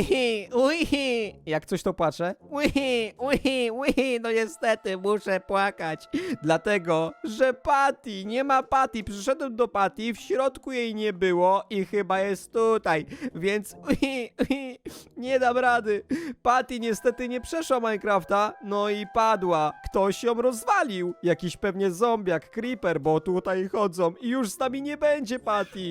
Uhi, uhi. Jak coś to płaczę? Uhi, uhi, uhi. No niestety muszę płakać. Dlatego, że Patty, nie ma Patty. Przyszedłem do Patty, w środku jej nie było i chyba jest tutaj. Więc uhi, uhi, nie dam rady. Patty niestety nie przeszła Minecrafta, no i padła. Ktoś ją rozwalił. Jakiś pewnie zombiak, creeper, bo tutaj chodzą i już z nami nie będzie Patty.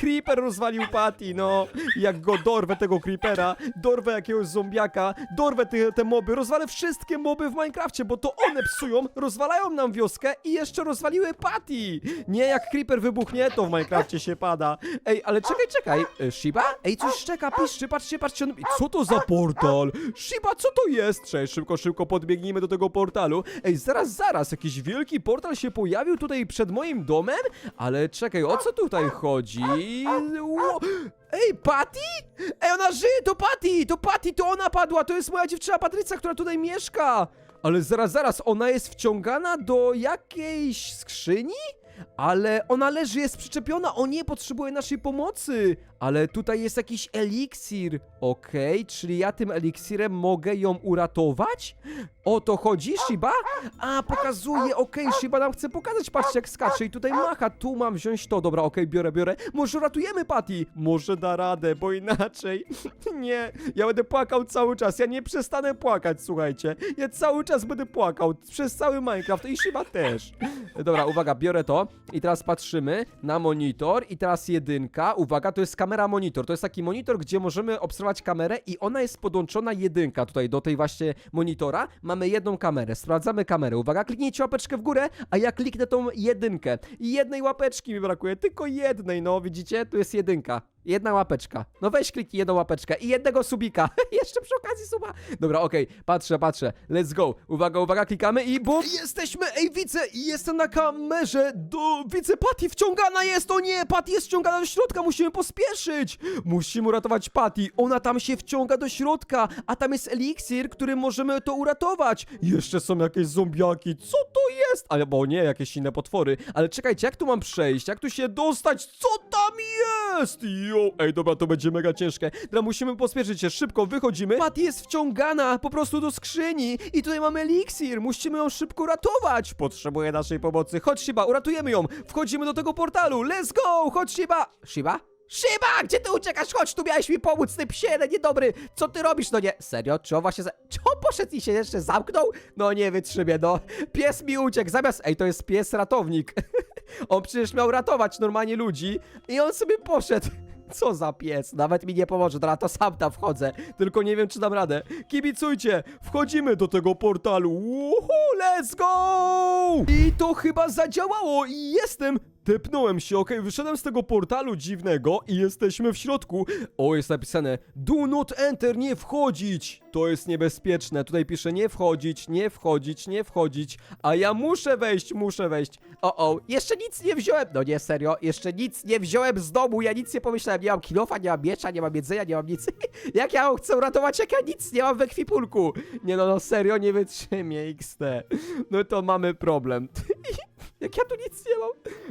Creeper rozwalił Patty, no. Jak go dorwę tego creepera, dorwę jakiegoś zombiaka, dorwę te, te moby, rozwalę wszystkie moby w Minecrafcie, bo to one psują, rozwalają nam wioskę i jeszcze rozwaliły Patty. Nie jak creeper wybuchnie, to w Minecrafcie się pada. Ej, ale czekaj, czekaj. E, Shiba? Ej, coś szczeka, piszczy, patrzcie, patrzcie. Co to za portal? Shiba, co to jest? Cześć, szybko, szybko podbiegnijmy do tego portalu. Ej, zaraz, zaraz, jakiś wielki portal się pojawił tutaj przed moim domem? Ale czekaj, o co tutaj chodzi? Ło- Ej, Patty? Ej, ona żyje, to Patty! To Patty, to ona padła, to jest moja dziewczyna Patrycja, która tutaj mieszka! Ale zaraz, zaraz, ona jest wciągana do jakiejś skrzyni? Ale ona leży, jest przyczepiona, o nie, potrzebuje naszej pomocy! Ale tutaj jest jakiś eliksir. Okej, czyli ja tym eliksirem mogę ją uratować? O to chodzi, Shiba? A, pokazuje, okej, Shiba nam chce pokazać, patrzcie jak skacze i tutaj macha, tu mam wziąć to, dobra, okej, biorę, biorę. Może ratujemy Patty? Może da radę, bo inaczej, nie, ja będę płakał cały czas, ja nie przestanę płakać, słuchajcie. Ja cały czas będę płakał, przez cały Minecraft i Shiba też. Dobra, uwaga, biorę to i teraz patrzymy na monitor i teraz jedynka, uwaga, to jest kamera monitor, to jest taki monitor, gdzie możemy obserwować kamerę i ona jest podłączona jedynka tutaj do tej właśnie monitora, mamy jedną kamerę, sprawdzamy kamerę, uwaga, kliknijcie łapeczkę w górę, a ja kliknę tą jedynkę i jednej łapeczki mi brakuje, tylko jednej, no widzicie, tu jest jedynka. Jedna łapeczka. No weź kliknij jedną łapeczkę i jednego subika. Jeszcze przy okazji suba. Dobra, okej, patrzę, patrzę. Let's go. Uwaga, uwaga, klikamy i bum. Jesteśmy, ej, widzę, jestem na kamerze. Do, widzę, Patty wciągana jest. O nie, Patty jest wciągana do środka, musimy pospieszyć. Musimy uratować Patty. Ona tam się wciąga do środka, a tam jest eliksir, którym możemy to uratować. Jeszcze są jakieś zombiaki. Co to jest? Albo nie, jakieś inne potwory. Ale czekajcie, jak tu mam przejść? Jak tu się dostać? Co tam jest? Jo, ej, dobra, to będzie mega ciężkie. Dobra, musimy pospieszyć się, szybko wychodzimy. Patty jest wciągana po prostu do skrzyni i tutaj mamy eliksir. Musimy ją szybko ratować. Potrzebuje naszej pomocy. Chodź, Shiba, uratujemy ją. Wchodzimy do tego portalu. Let's go! Chodź, Shiba. Shiba? Shiba, gdzie ty uciekasz? Chodź, tu miałeś mi pomóc, ty psie, no niedobry. Co ty robisz? No nie, serio? Czy on właśnie... Za... Czy on poszedł i się jeszcze zamknął? No nie wytrzymie, no. Pies mi uciekł, zamiast... Ej, to jest pies ratownik. on przecież miał ratować normalnie ludzi i on sobie poszedł. Co za pies, nawet mi nie pomoże, dobra, to sam tam wchodzę, tylko nie wiem, czy dam radę. Kibicujcie, wchodzimy do tego portalu, Uhu, let's go! I to chyba zadziałało i jestem Tepnąłem się, okej, wyszedłem z tego portalu dziwnego i jesteśmy w środku. O, jest napisane Do not enter, nie wchodzić. To jest niebezpieczne. Tutaj pisze nie wchodzić, nie wchodzić, nie wchodzić. A ja muszę wejść, muszę wejść. O, o, jeszcze nic nie wziąłem. No nie, serio, jeszcze nic nie wziąłem z domu. Ja nic nie pomyślałem. Nie mam kilofa, nie mam miecza, nie mam jedzenia, nie mam nic. jak ja chcę uratować, jak ja nic nie mam w ekwipunku? Nie no, no serio, nie wytrzymię XT. No to mamy problem. Jak ja tu nic nie mam.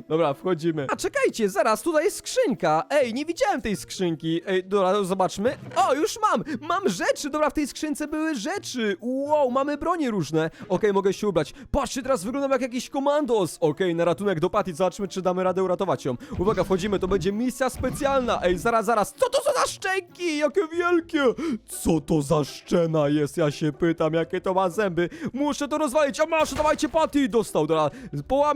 Dobra, wchodzimy. A czekajcie, zaraz, tutaj jest skrzynka. Ej, nie widziałem tej skrzynki. Ej, dobra, zobaczmy. O, już mam! Mam rzeczy! Dobra, w tej skrzynce były rzeczy. Wow, mamy bronie różne. Okej, mogę się ubrać. Patrzcie, teraz wyglądam jak jakiś komandos. Okej, na ratunek do Patty, zobaczmy, czy damy radę uratować ją. Uwaga, wchodzimy, to będzie misja specjalna. Ej, zaraz, zaraz. Co to są za szczęki? Jakie wielkie! Co to za szczena jest? Ja się pytam, jakie to ma zęby. Muszę to rozwalić. A masz, dawajcie Patty! Dostał, dobra.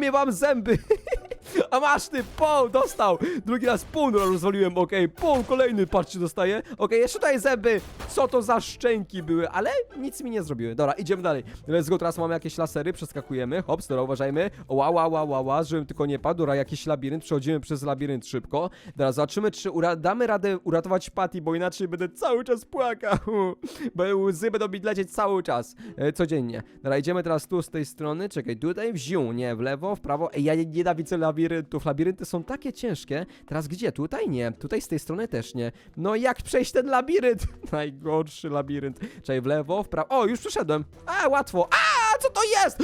Połamię wam zęby. A masz ty, dostał! Drugi raz pół, no rozwaliłem, okej, pół, kolejny, patrzcie, dostaję. Okej, jeszcze tutaj zęby, co to za szczęki były, ale nic mi nie zrobiły. Dobra, idziemy dalej. Let's go, teraz mamy jakieś lasery, przeskakujemy, hops, dobra, uważajmy. Ła, ła, ła, ła, ła, żebym tylko nie padł, dobra, jakiś labirynt, przechodzimy przez labirynt szybko. Teraz zobaczymy, czy ura damy radę uratować Patty, bo inaczej będę cały czas płakał. Bo łzy będą mi lecieć cały czas, e, codziennie. Dobra, idziemy teraz tu z tej strony, czekaj, tutaj w ziół, nie, w lewo, w prawo. Ej, ja nie- nienawidzę labiryntów, labirynty są takie ciężkie. Teraz gdzie? Tutaj nie, tutaj z tej strony też nie. No jak przejść ten labirynt? Najgorszy labirynt. Czekaj, w lewo, w prawo. O, już przeszedłem. A, łatwo. A, co to jest?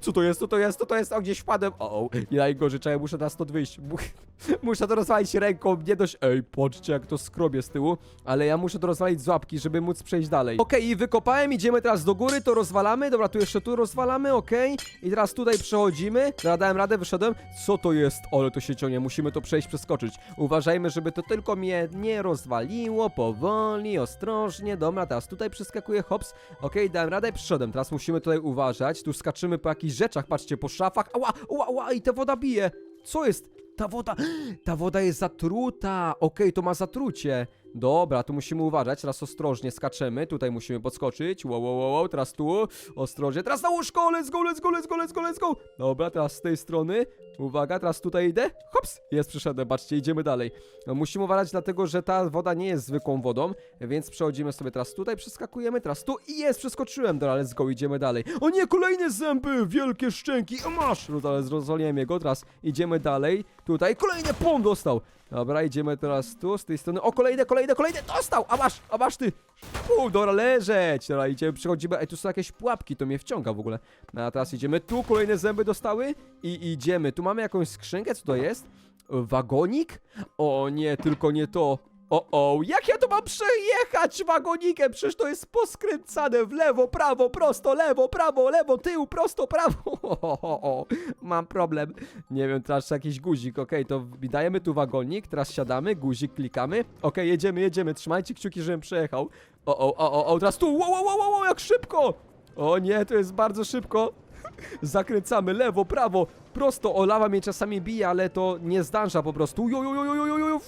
Co to jest, co to jest, co to jest? O, gdzieś wpadłem. O, o. I najgorzej, czekaj, muszę na stąd wyjść. Mu- Muszę to rozwalić ręką, nie dość... Ej, patrzcie jak to skrobie z tyłu, ale ja muszę to rozwalić z łapki, żeby móc przejść dalej. Okej, i wykopałem, idziemy teraz do góry, to rozwalamy, dobra, tu jeszcze tu rozwalamy, okej. I teraz tutaj przechodzimy, dobra, dałem radę, wyszedłem. Co to jest? Ale to się ciągnie, musimy to przejść, przeskoczyć. Uważajmy, żeby to tylko mnie nie rozwaliło, powoli, ostrożnie, dobra, teraz tutaj przeskakuję, hops. Okej, dałem radę, przyszedłem, teraz musimy tutaj uważać, tu skaczymy po jakichś rzeczach, patrzcie, po szafach, ała, ała, ała, i ta woda bije. Co jest? Ta woda, ta woda jest zatruta. Okej, to ma zatrucie. Dobra, tu musimy uważać. Teraz ostrożnie skaczemy. Tutaj musimy podskoczyć. Wow, wow, wow. Teraz tu. Ostrożnie. Teraz na łóżko. Let's go, let's go, let's go, let's go, let's go. Dobra, teraz z tej strony. Uwaga, teraz tutaj idę. Hops. Jest, przyszedłem. Patrzcie, idziemy dalej. No, musimy uważać, dlatego że ta woda nie jest zwykłą wodą, więc przechodzimy sobie teraz tutaj, przeskakujemy, teraz tu i jest, przeskoczyłem. Dobra, let's go, idziemy dalej. O nie, kolejne zęby, wielkie szczęki. O, masz. No, ale jego. Teraz idziemy dalej. Tutaj kolejny pom dostał. Dobra, idziemy teraz tu, z tej strony. O, kolejne, kolejne, kolejne, dostał! A masz, a masz ty! U, dobra, leżeć! Dobra, idziemy, przechodzimy. Ej, tu są jakieś pułapki, to mnie wciąga w ogóle. No, a teraz idziemy tu, kolejne zęby dostały i idziemy. Tu mamy jakąś skrzynkę, co to jest? Wagonik? O nie, tylko nie to. O, o, jak ja to mam przejechać wagonikiem? Przecież to jest poskręcane w lewo, prawo, prosto, lewo, prawo, lewo, tył, prosto, prawo. O, o, o, mam problem. Nie wiem, teraz jakiś guzik. Okej, to dajemy tu wagonik, teraz siadamy, guzik klikamy. Okej, jedziemy, jedziemy. Trzymajcie kciuki, żebym przejechał. O, o, o, o, teraz tu. Wow, wow, wow, wow, jak szybko! O nie, to jest bardzo szybko. Zakręcamy lewo, prawo, prosto. O, lawa mnie czasami bije, ale to nie zdąża po prostu. Jo, jo, jo, jo, jo, jo, jo.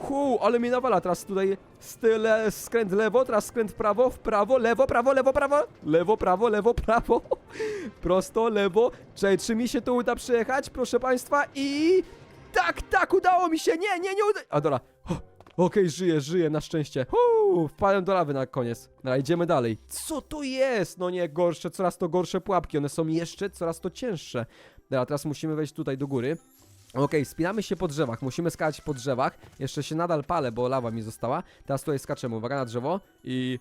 Hu, ale mnie nawala. Teraz tutaj style, skręt lewo, teraz skręt prawo, w prawo, lewo, prawo, lewo, prawo, lewo, prawo, lewo, prawo. Prosto, lewo. Czekaj, czy mi się to uda przejechać, proszę państwa? I... Tak, tak, udało mi się. Nie, nie, nie uda... A dobra. Okej, żyję, żyję, na szczęście. Huu, wpadłem do lawy na koniec. Dobra, idziemy dalej. Co to jest? No nie, gorsze, coraz to gorsze pułapki. One są jeszcze coraz to cięższe. Dobra, teraz musimy wejść tutaj do góry. Okej, spinamy się po drzewach, musimy skakać po drzewach. Jeszcze się nadal palę, bo lawa mi została. Teraz tutaj skaczemy, uwaga na drzewo i...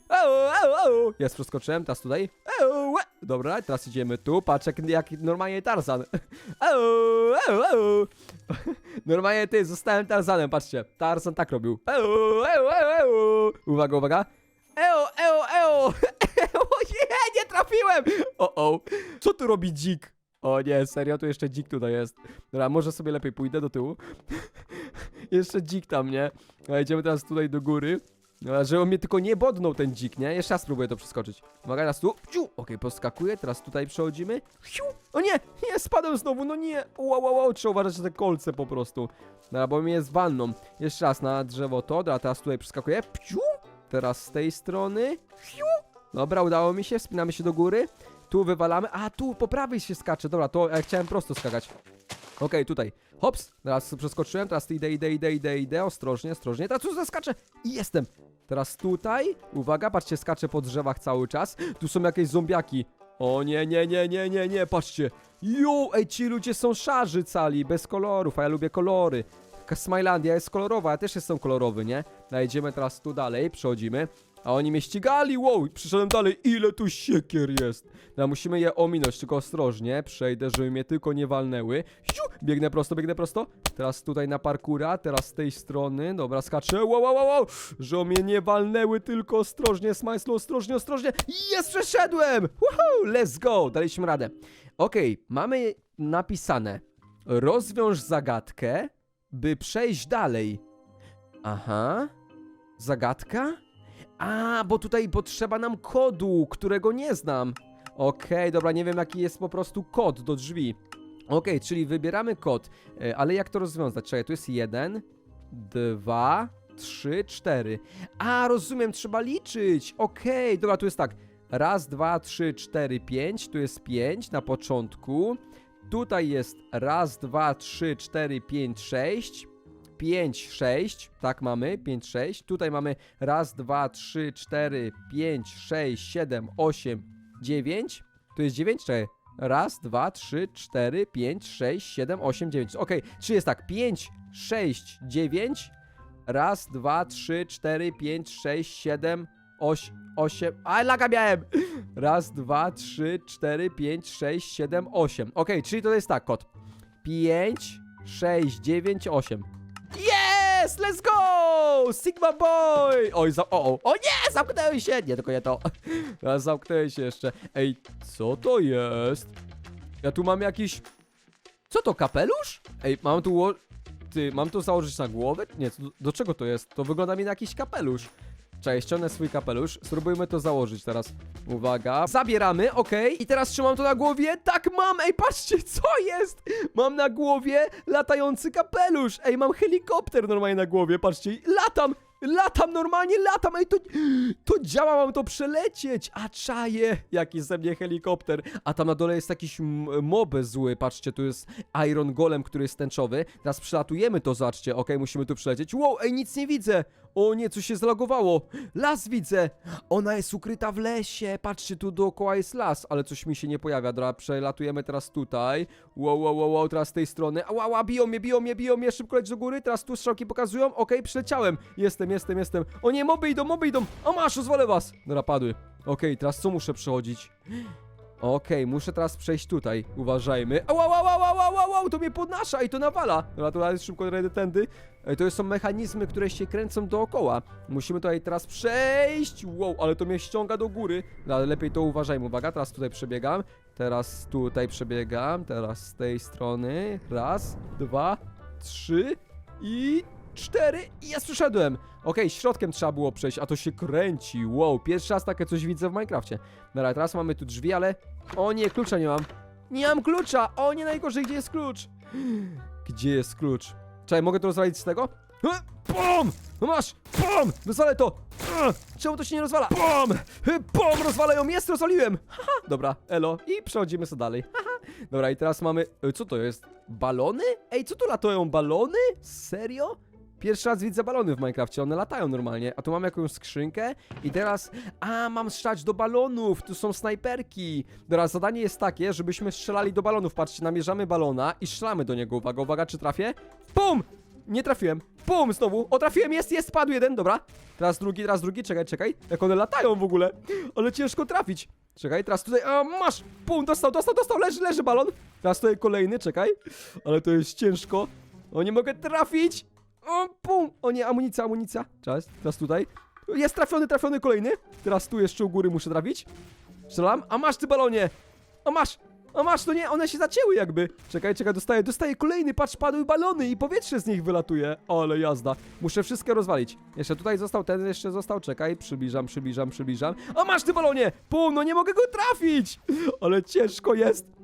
Jest, przeskoczyłem, teraz tutaj. Au. Dobra, teraz idziemy tu, patrz jak, jak normalnie Tarzan. Normalnie ty, zostałem Tarzanem, patrzcie. Tarzan tak robił. Uwaga, uwaga. Eo, eo! Eo, nie, nie trafiłem! O, o. Co tu robi dzik? O nie, serio, tu jeszcze dzik tutaj jest. Dobra, może sobie lepiej pójdę do tyłu. jeszcze dzik tam, nie? A idziemy teraz tutaj do góry. Dobra, że on mnie tylko nie bodnął ten dzik, nie? Jeszcze raz spróbuję to przeskoczyć. Uwaga, teraz tu. Ciu! Okej, poskakuję, teraz tutaj przechodzimy. Ciu! O nie! Nie, spadłem znowu, no nie! Wow, wow, wow, trzeba uważać na te kolce po prostu. Dobra, bo mnie jest wanną. Jeszcze raz na drzewo to, dobra, teraz tutaj przeskakuję. Ciu! Teraz z tej strony. Ciu! Dobra, udało mi się, wspinamy się do góry. Tu wywalamy. A, tu po prawej się skacze. Dobra, to ja chciałem prosto skakać. Okej, tutaj. Hops. Teraz przeskoczyłem, teraz idę, idę, idę, idę, idę. Ostrożnie, ostrożnie. Teraz tu zaskaczę. I jestem. Teraz tutaj. Uwaga, patrzcie, skaczę po drzewach cały czas. Tu są jakieś zombiaki. O nie, nie, nie, nie, nie, nie, patrzcie. Jo, ej, ci ludzie są szarzy cali, bez kolorów, a ja lubię kolory. Taka Smilandia jest kolorowa, ja też jestem kolorowy, nie? No, idziemy teraz tu dalej, przechodzimy. A oni mnie ścigali, wow, przyszedłem dalej, ile tu siekier jest. No, musimy je ominąć, tylko ostrożnie, przejdę, żeby mnie tylko nie walnęły. Siu, biegnę prosto, biegnę prosto. Teraz tutaj na parkura, teraz z tej strony, dobra, skaczę, wow, wow, wow, wow. Że mnie nie walnęły, tylko ostrożnie, smajslu, ostrożnie, ostrożnie. Jest, przeszedłem! Woohoo, let's go, daliśmy radę. Okej, mamy napisane, rozwiąż zagadkę, by przejść dalej. Aha, zagadka? A, bo tutaj potrzeba nam kodu, którego nie znam. Okej, dobra, nie wiem jaki jest po prostu kod do drzwi. Okej, czyli wybieramy kod, e, ale jak to rozwiązać? Czekaj, tu jest jeden, dwa, trzy, cztery. A, rozumiem, trzeba liczyć. Okej, dobra, tu jest tak. Raz, dwa, trzy, cztery, pięć. Tu jest pięć na początku. Tutaj jest raz, dwa, trzy, cztery, pięć, sześć. 5, 6, tak mamy, 5, 6. Tutaj mamy raz, dwa, trzy, cztery, pięć, sześć, siedem, osiem, dziewięć. Tu jest 9, czekaj. Raz, dwa, trzy, cztery, pięć, sześć, siedem, osiem, dziewięć. Okej, czyli jest tak, 5, 6, 9. Raz, dwa, trzy, cztery, pięć, sześć, siedem, oś, osiem, a laga miałem! Raz, dwa, trzy, cztery, pięć, sześć, siedem, osiem. Okej, czyli to jest tak, kod. Pięć, sześć, dziewięć, osiem. Yes! Let's go! Sigma Boy! Oj, za... O, o, o nie! Zamknęły się! Nie, tylko nie to. Zamknęły się jeszcze. Ej, co to jest? Ja tu mam jakiś... Co to, kapelusz? Ej, mam tu... Ty, mam to założyć na głowę? Nie, to, do czego to jest? To wygląda mi na jakiś kapelusz. Cześć, ściągnę swój kapelusz. Spróbujmy to założyć teraz. Uwaga. Zabieramy, okej. I teraz trzymam to na głowie. Tak, mam! Ej, patrzcie, co jest? Mam na głowie latający kapelusz. Ej, mam helikopter normalnie na głowie, patrzcie. Latam! Latam, normalnie latam! Ej, to, to działa, mam to przelecieć! A czaję! Jaki ze mnie helikopter! A tam na dole jest jakiś m- mob zły, patrzcie, tu jest Iron Golem, który jest tęczowy. Teraz przelatujemy to, zobaczcie, okej, musimy tu przelecieć. Wow, ej, nic nie widzę! O nie, coś się zlagowało! Las widzę! Ona jest ukryta w lesie! Patrzcie, tu dookoła jest las, ale coś mi się nie pojawia. Dobra, przelatujemy teraz tutaj. Wow, wow, wow, wow, teraz z tej strony. Ała, ała, biją mnie, biją mnie, biją mnie, szybko leć do góry. Teraz tu strzałki pokazują. Okej, przyleciałem. Jestem, jestem, jestem. O nie, moby idą, moby idą. O masz, rozwalę was. Dobra, padły. Okej, teraz co muszę przechodzić? Okej, muszę teraz przejść tutaj. Uważajmy. Ała, ała, ała, ała, ała, ała, to mnie podnasza i to nawala. Dobra, to jest szybko redy tędy. To są mechanizmy, które się kręcą dookoła. Musimy tutaj teraz przejść. Wow, ale to mnie ściąga do góry. No, ale lepiej to uważajmy. Uwaga, teraz tutaj przebiegam. Teraz tutaj przebiegam. Teraz z tej strony. Raz, dwa, trzy i cztery. I ja przyszedłem. Okej, środkiem trzeba było przejść, a to się kręci. Wow, pierwszy raz takie coś widzę w Minecrafcie. Dobra, teraz mamy tu drzwi, ale... O nie, klucza nie mam. Nie mam klucza! O nie, najgorzej, gdzie jest klucz? Gdzie jest klucz? Czekaj, mogę to rozwalić z tego? E, Bum! No masz! Bum! Rozwalę to! E, Czemu to się nie rozwala? Bum! E, Bum! Rozwalę ją! Jest, rozwaliłem! Haha! Dobra, elo. I przechodzimy sobie dalej. Haha! Dobra, i teraz mamy... e, Co to jest? Balony? Ej, co tu latają? Balony? Serio? Pierwszy raz widzę balony w Minecrafcie, one latają normalnie, a tu mam jakąś skrzynkę i teraz, a mam strzelać do balonów, tu są snajperki. Dobra, zadanie jest takie, żebyśmy strzelali do balonów, patrzcie, namierzamy balona i strzelamy do niego, uwaga, uwaga, czy trafię? Pum! Nie trafiłem, pum, znowu, o trafiłem, jest, jest, spadł jeden, dobra. Teraz drugi, teraz drugi, czekaj, czekaj, jak one latają w ogóle, ale ciężko trafić. Czekaj, teraz tutaj, a masz, pum, dostał, dostał, dostał, leży, leży balon. Teraz tutaj kolejny, czekaj, ale to jest ciężko. O, nie mogę trafić! O, pum! O nie, amunicja, amunicja. Czas, teraz tutaj. Jest trafiony, trafiony kolejny. Teraz tu jeszcze u góry muszę trafić. Strzelam. A masz ty balonie! A masz! A masz, to nie, one się zacięły jakby. Czekaj, czekaj, dostaję, dostaję kolejny, patrz, padły balony i powietrze z nich wylatuje. Ale jazda. Muszę wszystkie rozwalić. Jeszcze tutaj został ten, jeszcze został, czekaj, przybliżam, przybliżam, przybliżam. A masz ty balonie! Pum, no nie mogę go trafić! Ale ciężko jest.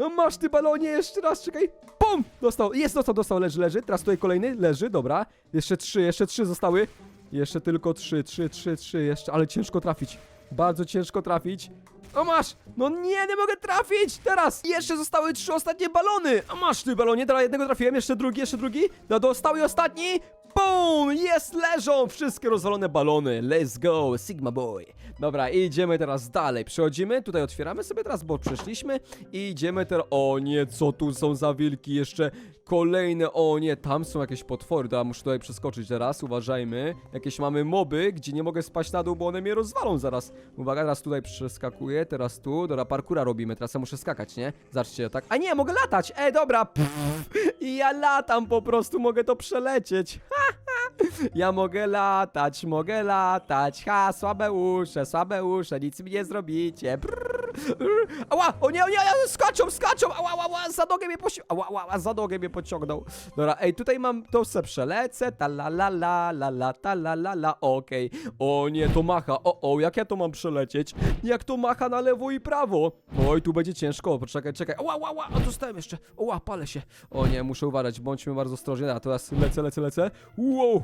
No masz ty balonie, jeszcze raz, czekaj. Pum! Dostał, jest, dostał, dostał, leży, leży. Teraz tutaj kolejny, leży, dobra. Jeszcze trzy, jeszcze trzy zostały. Jeszcze tylko trzy, trzy, trzy, trzy, jeszcze, ale ciężko trafić. Bardzo ciężko trafić. O masz! No nie, nie mogę trafić! Teraz! Jeszcze zostały trzy ostatnie balony! A masz ty balonie, teraz jednego trafiłem, jeszcze drugi, jeszcze drugi. No dostał i ostatni. Bum! Jest, leżą wszystkie rozwalone balony. Let's go, Sigma Boy. Dobra, idziemy teraz dalej. Przechodzimy, tutaj otwieramy sobie teraz, bo przeszliśmy i idziemy teraz... O nie, co tu są za wilki? Jeszcze kolejne, o nie, tam są jakieś potwory. Dobra, muszę tutaj przeskoczyć teraz, uważajmy. Jakieś mamy moby, gdzie nie mogę spaść na dół, bo one mnie rozwalą zaraz. Uwaga, teraz tutaj przeskakuję, teraz tu. Dobra, parkura robimy, teraz ja muszę skakać, nie? Zobaczcie, tak. A nie, mogę latać! Ej, dobra! I ja latam po prostu, mogę to przelecieć. Ja mogę latać, mogę latać. Ha, słabe usze, słabe usze, nic mi nie zrobicie. Brrr. Ała, o nie, o nie, skaczą, skaczą. Ała, ała, ała, za nogę mnie posi... Ała, ała, ała, za nogę mnie pociągnął. Dobra, ej, tutaj mam, to se przelecę. Ta la la la la la ta la la la, okej. O nie, to macha, o o, jak ja to mam przelecieć? Jak to macha na lewo i prawo? Oj, tu będzie ciężko, poczekaj, czekaj. Ała, ała, ała, a dostałem jeszcze. Ała, palę się. O nie, muszę uważać, bądźmy bardzo ostrożni. A teraz lecę, lecę, lecę. Wow.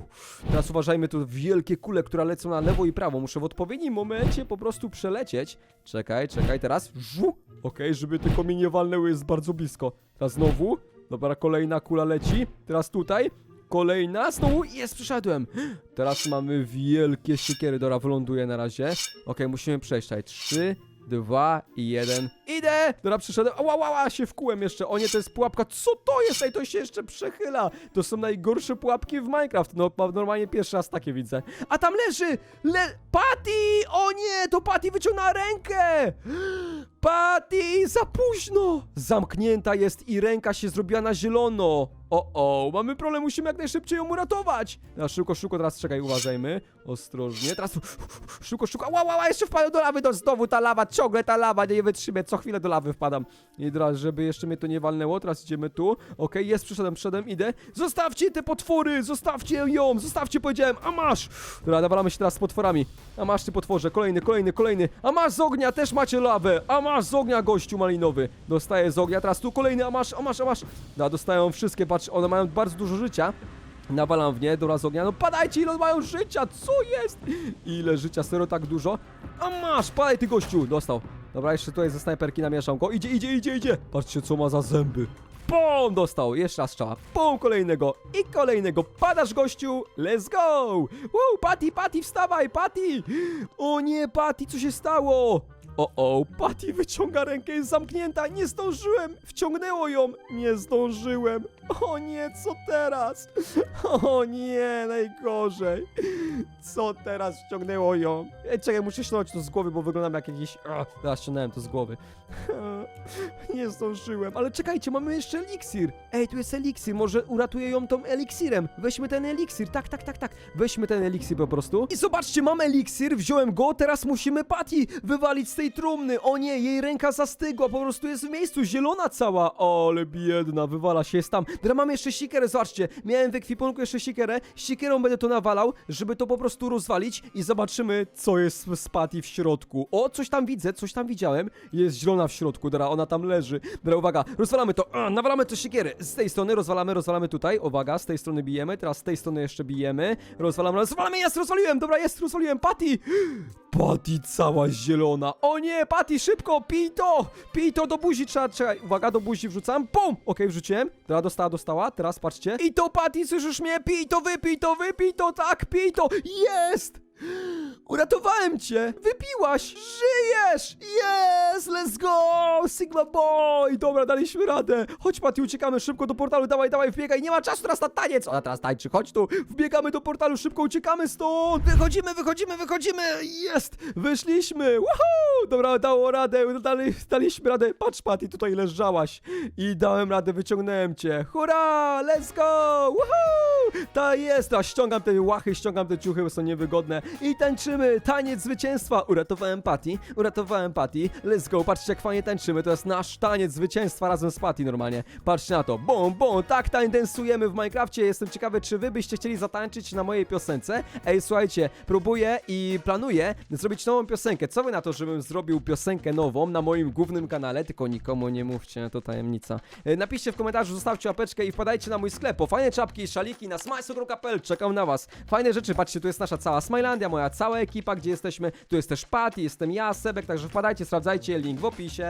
Teraz uważajmy, tu wielkie kule, które lecą na lewo i prawo. Muszę w odpowiednim momencie po prostu przelecieć. Czekaj, czekaj, teraz. Żu. Okej, żeby tylko mi nie walnęły, jest bardzo blisko. Teraz znowu. Dobra, kolejna kula leci. Teraz tutaj. Kolejna, znowu jest, przyszedłem. Teraz mamy wielkie siekiery, dobra, wyląduję na razie. Okej, musimy przejść tutaj. Trzy, dwa i jeden. Idę! Dobra, przyszedłem. Ała, ała, ała, się wkułem jeszcze. O nie, to jest pułapka. Co to jest? Ej, to się jeszcze przechyla. To są najgorsze pułapki w Minecraft. No, ma- normalnie pierwszy raz takie widzę. A tam leży! Le... Patty! O nie, to Patty wyciągnęła rękę! Patty, za późno! Zamknięta jest i ręka się zrobiła na zielono. O, o, mamy problem, musimy jak najszybciej ją uratować. Na szybko, szybko, teraz czekaj, uważajmy. Ostrożnie, teraz szybko, szybko, ła, ła, ła, jeszcze wpadłem do lawy, to znowu ta lawa, ciągle ta lawa, nie wytrzymie, co chwilę do lawy wpadam. I teraz, żeby jeszcze mnie to nie walnęło, teraz idziemy tu. Okej, jest, przyszedłem, przyszedłem, idę. Zostawcie te potwory, zostawcie ją, zostawcie, powiedziałem, a masz! Dobra, nawalamy się teraz z potworami. A masz ty potworze, kolejny, kolejny, kolejny. A masz z ognia, też macie lawę. A masz z ognia, gościu malinowy. Dostaję z ognia, teraz tu kolejny, a masz, a masz, a masz. Da, dostają wszystkie, patrz, one mają bardzo dużo życia. Nawalam w nie, dobra z ognia, no padajcie, ile mają życia, co jest? Ile życia, serio tak dużo? A masz, padaj ty gościu, dostał. Dobra, jeszcze tutaj ze snajperki namieszam go, idzie, idzie, idzie, idzie. Patrzcie, co ma za zęby. Pum, dostał, jeszcze raz strzała, pum, kolejnego i kolejnego, padasz gościu, let's go! Wow, Patty, Patty, wstawaj, Patty! O nie, Patty, co się stało? O, o, Patty wyciąga rękę, jest zamknięta, nie zdążyłem, wciągnęło ją, nie zdążyłem. O nie, co teraz? O nie, najgorzej. Co teraz wciągnęło ją? Ej, czekaj, muszę ściągnąć to z głowy, bo wyglądam jak jakiś... Teraz ściągnąłem to z głowy. Nie zdążyłem, ale czekajcie, mamy jeszcze eliksir. Ej, tu jest eliksir, może uratuję ją tą eliksirem. Weźmy ten eliksir, tak, tak, tak, tak. Weźmy ten eliksir po prostu. I zobaczcie, mam eliksir, wziąłem go, teraz musimy Patty wywalić z tej trumny. O nie, jej ręka zastygła, po prostu jest w miejscu, zielona cała. O, ale biedna, wywala się, jest tam. Dobra, mam jeszcze sikerę, zobaczcie. Miałem w ekwipunku jeszcze sikerę, sikierą będę to nawalał, żeby to po prostu rozwalić i zobaczymy, co jest z Patty w środku. O, coś tam widzę, coś tam widziałem. Jest zielona w środku, dobra, ona tam leży. Dobra, uwaga, rozwalamy to, a, nawalamy to siekierę. Z tej strony rozwalamy, rozwalamy tutaj, uwaga, z tej strony bijemy, teraz z tej strony jeszcze bijemy. Rozwalamy, rozwalamy, jest, rozwaliłem, dobra, jest, rozwaliłem, Patty! Patty cała zielona. O nie, Patty, szybko, pij to! Pij to do buzi, trzeba, czekaj, uwaga, do buzi wrzucam, pum! Okej, wrzuciłem. Dobra, dostała, dostała, teraz patrzcie. I to, Patty, słyszysz mnie? Pij to, wypij to, wypij to, tak, pij to! Jest! Uratowałem cię! Wypiłaś! Żyjesz! Yes! Let's go! Sigma Boy! Dobra, daliśmy radę! Chodź, Patty, uciekamy szybko do portalu, dawaj, dawaj, wbiegaj! Nie ma czasu teraz na taniec! Ona teraz tańczy, chodź tu! Wbiegamy do portalu, szybko uciekamy stąd! Wychodzimy, wychodzimy, wychodzimy! Jest! Wyszliśmy! Woohoo! Dobra, dało radę, dali, daliśmy radę. Patrz, Patty, tutaj leżałaś. I dałem radę, wyciągnąłem cię. Hurra! Let's go! Woohoo! Ta jest! A ściągam te łachy, ściągam te ciuchy, bo są niewygodne. I tańczymy! Taniec zwycięstwa! Uratowałem Patty, uratowałem Patty. Let's go! Patrzcie, jak fajnie tańczymy. To jest nasz taniec zwycięstwa razem z Patty normalnie. Patrzcie na to. Bum, bum! Tak tańcensujemy w Minecrafcie. Jestem ciekawy, czy wy byście chcieli zatańczyć na mojej piosence. Ej, słuchajcie, próbuję i planuję zrobić nową piosenkę. Co wy na to, żebym zrobił piosenkę nową na moim głównym kanale? Tylko nikomu nie mówcie, to tajemnica. E, Napiszcie w komentarzu, zostawcie łapeczkę i wpadajcie na mój sklep. Po fajne czapki i szaliki na smajsogro.pl. Czekam na was. Fajne rzeczy, patrzcie, tu jest nasza cała Smilandia, moja cała ekipa, gdzie jesteśmy. Tu jest też Patty, jestem ja, Sebek, także wpadajcie, sprawdzajcie, link w opisie.